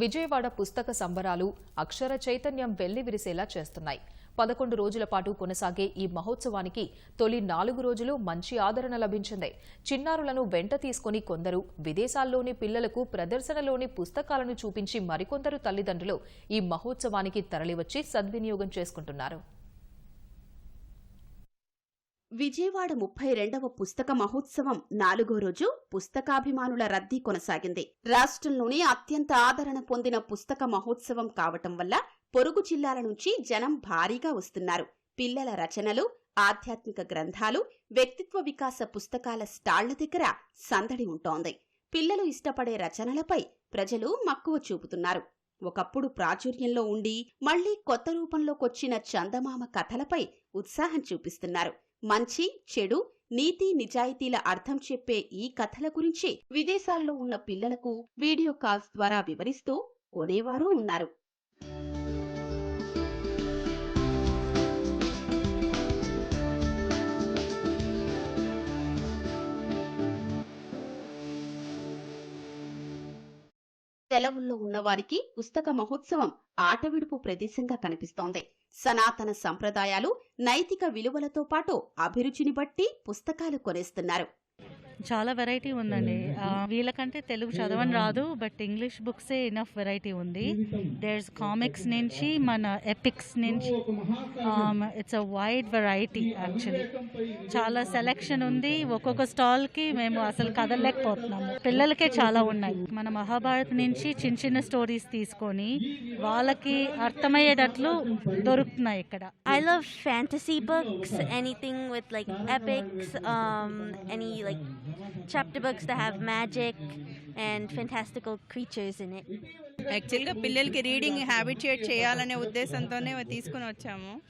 విజయవాడ పుస్తక సంబరాలు అక్షర చైతన్యం వెల్లివిరిసేలా చేస్తున్నాయి. పదకొండు రోజుల పాటు కొనసాగే ఈ మహోత్సవానికి తొలి నాలుగు రోజులు మంచి ఆదరణ లభించింది. చిన్నారులను వెంట తీసుకుని కొందరు విదేశాల్లోని పిల్లలకు ప్రదర్శనలోని పుస్తకాలను చూపించి మరికొందరు తల్లిదండ్రులు ఈ మహోత్సవానికి తరలివచ్చి సద్వినియోగం చేసుకుంటున్నారు. విజయవాడ ముప్పై రెండవ పుస్తక మహోత్సవం నాలుగో రోజు పుస్తకాభిమానుల రద్దీ కొనసాగింది. రాష్ట్రంలోనే అత్యంత ఆదరణ పొందిన పుస్తక మహోత్సవం కావటం వల్ల పొరుగు జిల్లాల నుంచి జనం భారీగా వస్తున్నారు. పిల్లల రచనలు ఆధ్యాత్మిక గ్రంథాలు వ్యక్తిత్వ వికాస పుస్తకాల స్టాళ్ళ దగ్గర సందడి ఉంటోంది. పిల్లలు ఇష్టపడే రచనలపై ప్రజలు మక్కువ చూపుతున్నారు. ఒకప్పుడు ప్రాచుర్యంలో ఉండి మళ్ళీ కొత్త రూపంలోకొచ్చిన చందమామ కథలపై ఉత్సాహం చూపిస్తున్నారు. మంచి చెడు నీతి నిజాయితీల అర్థం చెప్పే ఈ కథల గురించి విదేశాల్లో ఉన్న పిల్లలకు వీడియో కాల్స్ ద్వారా వివరిస్తూ కొనేవారు ఉన్నారు. సెలవుల్లో ఉన్నవారికి పుస్తక మహోత్సవం ఆటవిడుపు ప్రదేశంగా కనిపిస్తోంది. సనాతన సంప్రదాయాలు నైతిక విలువలతో పాటు అభిరుచిని బట్టి పుస్తకాలు కొనేస్తున్నారు. చాలా వెరైటీ ఉందండి. ఆ, వీళ్ళకంటే తెలుగు చదవని రాదు బట్ ఇంగ్లీష్ బుక్సే ఇనఫ్ వెరైటీ ఉంది. దేర్స్ కామిక్స్ నుంచి మన ఎపిక్స్ నుంచి it's a wide variety actually చాలా సెలెక్షన్ ఉంది. ఒక్కొక్క స్టాల్కి మేము అసలు కదలలేకపోతున్నాము. పిల్లలకే చాలా ఉన్నాయి. మన మహాభారత్ నుంచి చిన్న చిన్న స్టోరీస్ తీసుకొని వాళ్ళకి అర్థమయ్యేటట్లు దొరుకుతున్నాయి ఇక్కడ. Love fantasy books, anything with like epics, um, any like chapter books that have magic and fantastical creatures in it. యాక్చువల్గా పిల్లలకి రీడింగ్ హ్యాబిట్యుయేట్ చేయాలనే ఉద్దేశంతోనే తీసుకుని వచ్చాము.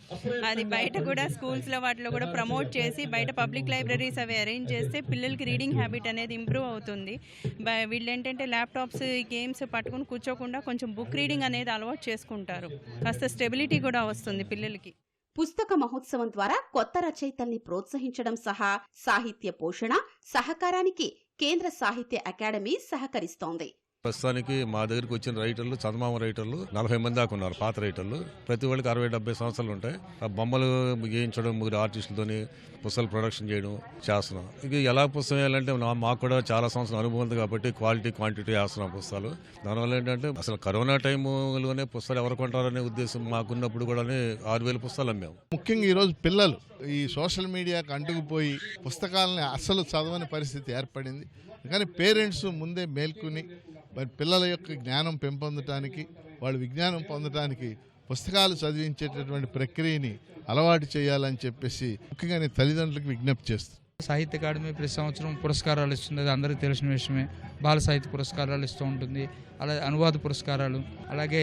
అది బయట కూడా స్కూల్స్లో వాటిలో కూడా ప్రమోట్ చేసి బయట పబ్లిక్ లైబ్రరీస్ అవి అరేంజ్ చేస్తే పిల్లలకి రీడింగ్ హ్యాబిట్ అనేది ఇంప్రూవ్ అవుతుంది. బ- వీళ్ళు ఏంటంటే ల్యాప్టాప్స్ గేమ్స్ పట్టుకుని కూర్చోకుండా కొంచెం బుక్ రీడింగ్ అనేది అలవాటు చేసుకుంటారు. కాస్త స్టెబిలిటీ కూడా వస్తుంది పిల్లలకి. పుస్తక మహోత్సవం ద్వారా కొత్త రచయితల్ని ప్రోత్సహించడం సహా సాహిత్య పోషణ సహకారానికి కేంద్ర సాహిత్య అకాడమీ సహకరిస్తోంది. ప్రస్తుతానికి మా దగ్గరికి వచ్చిన రైటర్లు చందమామ రైటర్లు నలభై మంది దాకా ఉన్నారు పాత రైటర్లు. ప్రతి వాళ్ళకి అరవై డెబ్బై సంవత్సరాలు ఉంటాయి. ఆ బొమ్మలు గీయించడం ముగ్గురు ఆర్టిస్టులతోని పుస్తకాలు ప్రొడక్షన్ చేయడం చేస్తున్నాం. ఇక ఎలా పుస్తకం వేయాలంటే నా- మాకు కూడా చాలా సంవత్సరం అనుభవం ఉంది కాబట్టి క్వాలిటీ క్వాంటిటీ వేస్తున్నాం పుస్తకాలు. దానివల్ల ఏంటంటే అసలు కరోనా టైంలోనే పుస్తకాలు ఎవరు కొంటారనే ఉద్దేశం మాకున్నప్పుడు కూడా ఆరు వేల పుస్తకాలు అమ్మాము ముఖ్యంగా ఈరోజు పిల్లలు ఈ సోషల్ మీడియాకు అంటుకుపోయి పుస్తకాలని అస్సలు చదవని పరిస్థితి ఏర్పడింది. కానీ పేరెంట్స్ ముందే మేల్కొని మరి పిల్లల యొక్క జ్ఞానం పెంపొందటానికి వాళ్ళు విజ్ఞానం పొందటానికి పుస్తకాలు చదివించేటటువంటి ప్రక్రియని అలవాటు చేయాలని చెప్పేసి ముఖ్యంగా నేను తల్లిదండ్రులకు విజ్ఞప్తి చేస్తాను సాహిత్య అకాడమీ ప్రతి సంవత్సరం పురస్కారాలు ఇస్తుంది. అది అందరికీ తెలిసిన విషయమే. బాల సాహిత్య పురస్కారాలు ఇస్తూ ఉంటుంది. అలాగే అనువాద పురస్కారాలు అలాగే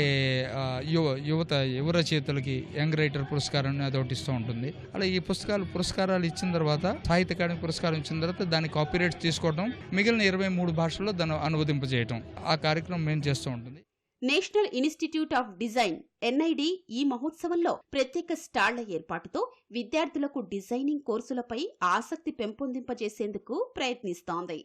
యువ యువత యువ రచయితలకి యంగ్ రైటర్ పురస్కారాన్ని అది ఒకటి ఇస్తూ ఉంటుంది. అలా ఈ పుస్తకాలు పురస్కారాలు ఇచ్చిన తర్వాత సాహిత్య అకాడమీ పురస్కారం ఇచ్చిన తర్వాత దాని కాపీరైట్స్ తీసుకోవడం మిగిలిన ఇరవై మూడు భాషల్లో దాన్ని అనువదింపజేయటం. ఆ కార్యక్రమం మేము చేస్తూ ఉంటుంది. National institute of design NID ఈ మహోత్సవంలో ప్రత్యేక స్టాళ్ళ ఏర్పాటుతో విద్యార్థులకు డిజైనింగ్ కోర్సులపై ఆసక్తి పెంపొందింపజేసేందుకు ప్రయత్నిస్తోంది.